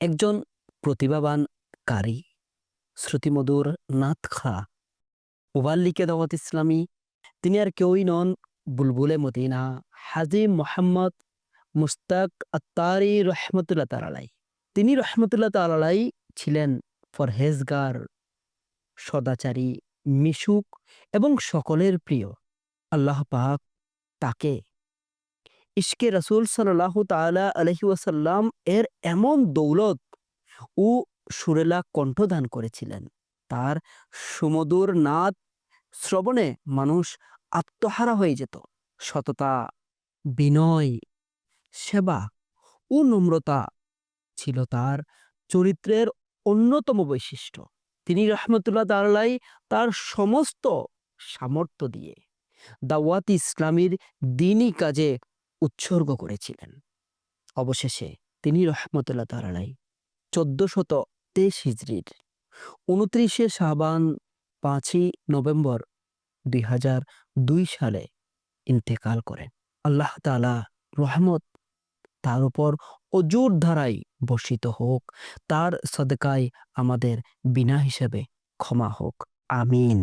একজন প্রতিভাবান কারি শ্রুতিমধুর নাতখা মুবাল্লিকে দাওয়াত ইসলামী। তিনি আর কেউই নন বুলবুলে মদিনা। হাজি মোহাম্মদ মুস্তাক আত্তারি রহমতুল্লাহ তালালাই তিনি রহমতুল্লাহ তালালাই ছিলেন পরহেজগার, সদাচারী, মিশুক এবং সকলের প্রিয়। আল্লাহ পাক তাকে ইশকে রসুল সাল্লাহ তালা আলহি ওয়াসাল্লাম এর এমন দৌলত ও সুরেলা কণ্ঠদান করেছিলেন। তার সুমধুর নাদ শ্রবণে মানুষ আত্মহারা হয়ে যেত। সততা, বিনয়, সেবা ও নম্রতা ছিল তার চরিত্রের অন্যতম বৈশিষ্ট্য। তিনি রহমতুল্লাহ তাল্লাই তার সমস্ত সামর্থ্য দিয়ে দাওয়াত ইসলামীর দিনই কাজে উৎসর্গ করেছিলেন। অবশেষে তিনি রহমতুল্লাহ তালাই চোদ্দশত তেইশ হিজড়ির উনত্রিশে শাহবান পাঁচই নভেম্বর দুই হাজার দুই সালে ইন্তেকাল করেন। আল্লাহ তালা রহমত তার উপর অজুর ধারায় বর্ষিত হোক, তার সদকায় আমাদের বিনা হিসেবে ক্ষমা হোক। আমিন।